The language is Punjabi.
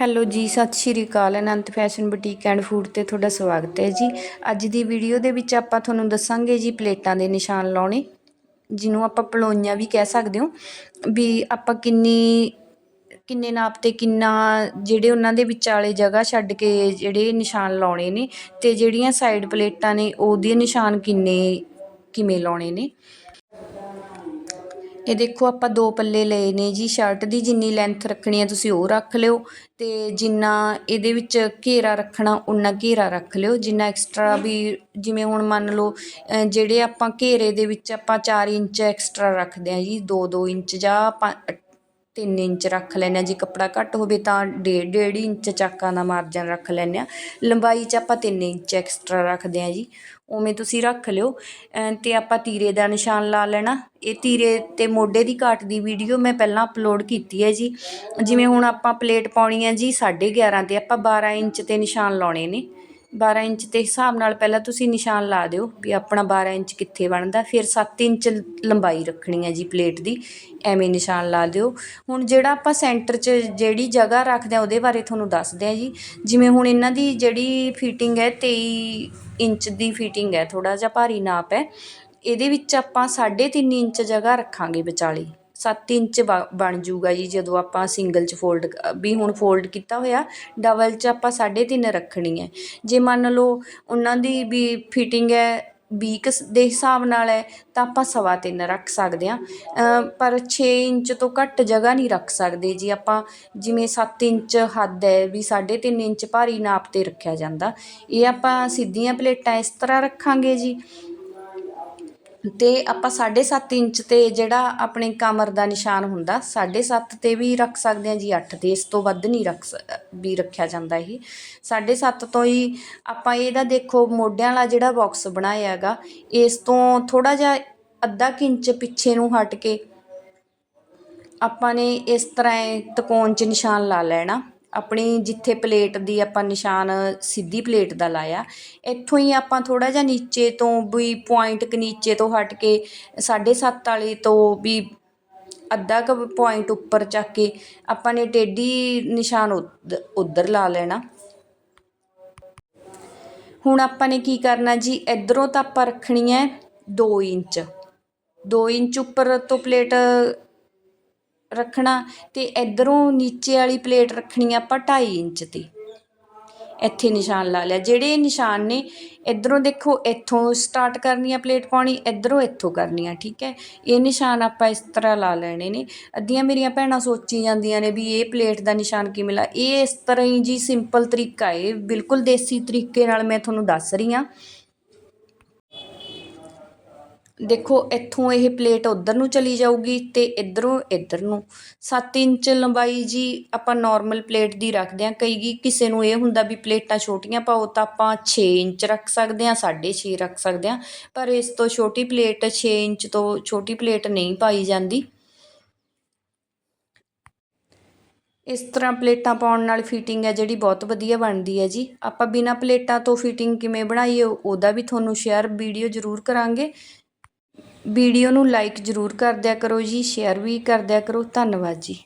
ਹੈਲੋ ਜੀ, ਸਤਿ ਸ਼੍ਰੀ ਅਕਾਲ, Anant fashion boutique and food ਤੇ ਤੁਹਾਡਾ ਸਵਾਗਤ ਹੈ ਜੀ। ਅੱਜ ਦੀ ਵੀਡੀਓ ਦੇ ਵਿੱਚ ਆਪਾਂ ਤੁਹਾਨੂੰ ਦੱਸਾਂਗੇ ਜੀ ਪਲੇਟਾਂ ਦੇ ਨਿਸ਼ਾਨ ਲਾਉਣੇ, ਜਿਹਨੂੰ ਆਪਾਂ ਪਲੋਈਆਂ ਵੀ ਕਹਿ ਸਕਦੇ ਹੋ, ਵੀ ਆਪਾਂ ਕਿੰਨੀ, ਕਿੰਨੇ ਨਾਪ ਤੇ ਕਿੰਨਾ, ਜਿਹੜੇ ਉਹਨਾਂ ਦੇ ਵਿਚਾਲੇ ਜਗ੍ਹਾ ਛੱਡ ਕੇ ਜਿਹੜੇ ਨਿਸ਼ਾਨ ਲਾਉਣੇ ਨੇ, ਤੇ ਜਿਹੜੀਆਂ ਸਾਈਡ ਪਲੇਟਾਂ ਨੇ ਉਹਦੇ ਨਿਸ਼ਾਨ ਕਿੰਨੇ, ਕਿਵੇਂ ਲਾਉਣੇ ਨੇ। ਇਹ ਦੇਖੋ ਆਪਾਂ ਦੋ ਪੱਲੇ ਲਏ ਨੇ ਜੀ ਸ਼ਰਟ ਦੀ ਜਿੰਨੀ ਲੈਂਥ ਰੱਖਣੀ ਹੈ ਤੁਸੀਂ ਉਹ ਰੱਖ ਲਿਓ ਤੇ ਜਿੰਨਾ ਇਹਦੇ ਵਿੱਚ ਘੇਰਾ ਰੱਖਣਾ ਉਨਾ ਘੇਰਾ ਰੱਖ ਲਿਓ, ਜਿੰਨਾ ਐਕਸਟਰਾ ਵੀ ਜਿਵੇਂ ਹੁਣ ਮੰਨ ਲਓ ਜਿਹੜੇ ਆਪਾਂ ਘੇਰੇ ਦੇ ਵਿੱਚ ਆਪਾਂ 4 ਇੰਚ ਐਕਸਟਰਾ ਰੱਖਦੇ ਆ ਜੀ 2-2 ਇੰਚ ਜਾਂ 3 ਇੰਚ ਰੱਖ ਲੈਂਦੇ ਹਾਂ। ਜੇ ਕੱਪੜਾ ਘੱਟ ਹੋਵੇ ਤਾਂ ਡੇਢ ਡੇਢ ਇੰਚ ਚਾਕਾਂ ਦਾ ਮਾਰਜਨ ਰੱਖ ਲੈਂਦੇ ਹਾਂ। ਲੰਬਾਈ 'ਚ ਆਪਾਂ 3 ਇੰਚ ਐਕਸਟਰਾ ਰੱਖਦੇ ਹਾਂ ਜੀ। ਉਵੇਂ ਤੁਸੀਂ ਰੱਖ ਲਿਓ। ਅ, ਤੇ ਆਪਾਂ ਤੀਰੇ ਦਾ ਨਿਸ਼ਾਨ ਲਾ ਲੈਣਾ। ਇਹ ਤੀਰੇ ਤੇ ਮੋਢੇ ਦੀ ਘਾਟ ਦੀ ਵੀਡੀਓ ਮੈਂ ਪਹਿਲਾਂ ਅਪਲੋਡ ਕੀਤੀ ਹੈ ਜੀ। ਜਿਵੇਂ ਹੁਣ ਆਪਾਂ ਪਲੇਟ ਪਾਉਣੀ ਹੈ ਜੀ 11.5 ਤੇ ਆਪਾਂ 12 ਇੰਚ ਤੇ ਨਿਸ਼ਾਨ ਲਾਉਣੇ ਨੇ। 12 ਇੰਚ ਦੇ ਹਿਸਾਬ ਨਾਲ ਪਹਿਲਾਂ ਤੁਸੀਂ ਨਿਸ਼ਾਨ ਲਾ ਦਿਓ ਵੀ ਆਪਣਾ 12 ਇੰਚ ਕਿੱਥੇ ਬਣਦਾ, ਫਿਰ 7 ਇੰਚ ਲੰਬਾਈ ਰੱਖਣੀ ਹੈ ਜੀ ਪਲੇਟ ਦੀ, ਐਵੇਂ ਨਿਸ਼ਾਨ ਲਾ ਦਿਓ। ਹੁਣ ਜਿਹੜਾ ਆਪਾਂ ਸੈਂਟਰ 'ਚ ਜਿਹੜੀ ਜਗ੍ਹਾ ਰੱਖਦੇ ਆ ਉਹਦੇ ਬਾਰੇ ਤੁਹਾਨੂੰ ਦੱਸਦੇ ਆ ਜੀ। ਜਿਵੇਂ ਹੁਣ ਇਹਨਾਂ ਦੀ ਜਿਹੜੀ ਫਿਟਿੰਗ ਹੈ 23 ਇੰਚ ਦੀ ਫਿਟਿੰਗ ਹੈ ਥੋੜਾ ਜਿਹਾ ਭਾਰੀ ਨਾਪ ਹੈ। ਇਹਦੇ ਵਿੱਚ ਆਪਾਂ 3.5 ਇੰਚ ਜਗ੍ਹਾ ਰੱਖਾਂਗੇ ਵਿਚਾਲੇ। 7 ਇੰਚ ਬ- ਬਣ ਜੂਗਾ ਜੀ ਜਦੋਂ ਆਪਾਂ ਸਿੰਗਲ ਚ ਫੋਲਡ ਵੀ ਹੁਣ ਫੋਲਡ ਕੀਤਾ ਹੋਇਆ, ਡਬਲ ਚ ਆਪਾਂ 3.5 ਰੱਖਣੀ ਹੈ ਜੇ ਮੰਨ ਲਓ ਉਹਨਾਂ ਦੀ ਵੀ ਫਿਟਿੰਗ ਹੈ ਵੀਕ ਦੇ ਹਿਸਾਬ ਨਾਲ ਹੈ ਤਾਂ ਆਪਾਂ ਸਵਾ ਤਿੰਨ ਰੱਖ ਸਕਦੇ ਹਾਂ ਪਰ 6 ਇੰਚ ਤੋਂ ਘੱਟ ਜਗ੍ਹਾ ਨਹੀਂ ਰੱਖ ਸਕਦੇ ਜੀ ਆਪਾਂ, ਜਿਵੇਂ 7 ਇੰਚ ਹੱਦ ਹੈ ਵੀ 3.5 ਇੰਚ ਭਾਰੀ ਨਾਪ ਤੇ ਰੱਖਿਆ ਜਾਂਦਾ। ਇਹ ਆਪਾਂ ਸਿੱਧੀਆਂ ਪਲੇਟਾਂ ਇਸ ਤਰ੍ਹਾਂ ਰੱਖਾਂਗੇ ਜੀ। ਤੇ ਆਪਾਂ 7.5 ਇੰਚ ਤੇ ਜਿਹੜਾ ਆਪਣੇ ਕਮਰ ਦਾ ਨਿਸ਼ਾਨ ਹੁੰਦਾ 7.5 ਤੇ ਵੀ ਰੱਖ ਸਕਦੇ ਹਾਂ ਜੀ 8 ਤੇ, ਇਸ ਤੋਂ ਵੱਧ ਨਹੀਂ ਰੱਖ ਸ- ਵੀ ਰੱਖਿਆ ਜਾਂਦਾ ਇਹ। 7.5 ਤੋਂ ਹੀ ਆਪਾਂ ਇਹਦਾ ਦੇਖੋ ਮੋਢਿਆਂ ਵਾਲਾ ਜਿਹੜਾ ਬਾਕਸ ਬਣਾਇਆ ਹੈਗਾ, ਇਸ ਤੋਂ ਥੋੜਾ ਜਿਹਾ ਅੱਧਾ ਕੁ ਇੰਚ ਪਿੱਛੇ ਨੂੰ ਹਟ ਕੇ ਆਪਾਂ ਨੇ ਇਸ ਤਰ੍ਹਾਂ ਤਕੋਣ 'ਚ ਨਿਸ਼ਾਨ ਲਾ ਲੈਣਾ। ਆਪਣੀ ਜਿੱਥੇ ਪਲੇਟ ਦੀ ਆਪਾਂ ਨਿਸ਼ਾਨ ਸਿੱਧੀ ਪਲੇਟ ਦਾ ਲਾਇਆ, ਇੱਥੋਂ ਹੀ ਆਪਾਂ ਥੋੜਾ ਜਿਹਾ ਨੀਚੇ ਤੋਂ ਵੀ ਪੁਆਇੰਟ ਕ ਨੀਚੇ ਤੋਂ ਹਟ ਕੇ 7.5 ਵਾਲੇ ਤੋਂ ਵੀ ਅੱਧਾ ਕੁ ਪੁਆਇੰਟ ਉੱਪਰ ਚੱਕ ਕੇ ਆਪਾਂ ਨੇ ਟੇਢੀ ਨਿਸ਼ਾਨ ਉੱਧ- ਉੱਧਰ ਲਾ ਲੈਣਾ। ਹੁਣ ਆਪਾਂ ਨੇ ਕੀ ਕਰਨਾ ਜੀ, ਇਧਰੋਂ ਤਾਂ ਆਪਾਂ ਰੱਖਣੀ ਹੈ 2 ਇੰਚ। 2 ਇੰਚ ਉੱਪਰ ਤੋਂ ਪਲੇਟ ਰੱਖਣਾ ਤੇ ਇਧਰੋਂ ਨੀਚੇ ਵਾਲੀ ਪਲੇਟ ਰੱਖਣੀ ਆਪਾਂ 2.5 ਇੰਚ 'ਤੇ ਇੱਥੇ ਨਿਸ਼ਾਨ ਲਾ ਲਿਆ। ਜਿਹੜੇ ਨਿਸ਼ਾਨ ਨੇ, ਇਧਰੋਂ ਦੇਖੋ, ਇੱਥੋਂ ਸਟਾਰਟ ਕਰਨੀ ਆ ਪਲੇਟ ਪਾਉਣੀ, ਇਧਰੋਂ ਇੱਥੋਂ ਕਰਨੀ ਆ, ਠੀਕ ਹੈ? ਇਹ ਨਿਸ਼ਾਨ ਆਪਾਂ ਇਸ ਤਰ੍ਹਾਂ ਲਾ ਲੈਣੇ ਨੇ। ਅੱਧੀਆਂ ਮੇਰੀਆਂ ਭੈਣਾਂ ਸੋਚੀ ਜਾਂਦੀਆਂ ਨੇ ਵੀ ਇਹ ਪਲੇਟ ਦਾ ਨਿਸ਼ਾਨ ਕਿਵੇਂ ਲਾ ਇਹ ਇਸ ਤਰ੍ਹਾਂ ਹੀ ਜੀ ਸਿੰਪਲ ਤਰੀਕਾ ਹੈ। ਬਿਲਕੁਲ ਦੇਸੀ ਤਰੀਕੇ ਨਾਲ ਮੈਂ ਤੁਹਾਨੂੰ ਦੱਸ ਰਹੀ ਹਾਂ। ਦੇਖੋ, ਇੱਥੋਂ ਇਹ ਪਲੇਟ ਉੱਧਰ ਨੂੰ ਚਲੀ ਜਾਊਗੀ ਅਤੇ ਇੱਧਰੋਂ ਇੱਧਰ ਨੂੰ। ਸੱਤ ਇੰਚ ਲੰਬਾਈ ਜੀ ਆਪਾਂ ਨੋਰਮਲ ਪਲੇਟ ਦੀ ਰੱਖਦੇ ਹਾਂ। ਕਈ ਗੀ- ਕਿਸੇ ਨੂੰ ਇਹ ਹੁੰਦਾ ਵੀ ਪਲੇਟਾਂ ਛੋਟੀਆਂ ਪਾਓ ਤਾਂ ਆਪਾਂ 6 ਇੰਚ ਰੱਖ ਸਕਦੇ ਹਾਂ 6.5 ਰੱਖ ਸਕਦੇ ਹਾਂ। ਪਰ ਇਸ ਤੋਂ ਛੋਟੀ ਪਲੇਟ 6 ਇੰਚ ਤੋਂ ਛੋਟੀ ਪਲੇਟ ਨਹੀਂ ਪਾਈ ਜਾਂਦੀ। ਇਸ ਤਰ੍ਹਾਂ ਪਲੇਟਾਂ ਪਾਉਣ ਨਾਲ ਫਿਟਿੰਗ ਹੈ ਜਿਹੜੀ ਬਹੁਤ ਵਧੀਆ ਬਣਦੀ ਹੈ ਜੀ। ਆਪਾਂ ਬਿਨਾਂ ਪਲੇਟਾਂ ਤੋਂ ਫਿਟਿੰਗ ਕਿਵੇਂ ਬਣਾਈਏ, ਉਹਦਾ ਵੀ ਤੁਹਾਨੂੰ ਸ਼ੇਅਰ ਵੀਡੀਓ ਜ਼ਰੂਰ ਕਰਾਂਗੇ। ਵੀਡੀਓ ਨੂੰ ਲਾਈਕ ਜ਼ਰੂਰ ਕਰ ਦਿਆ ਕਰੋ ਜੀ, ਸ਼ੇਅਰ ਵੀ ਕਰ ਦਿਆ ਕਰੋ। ਧੰਨਵਾਦ ਜੀ।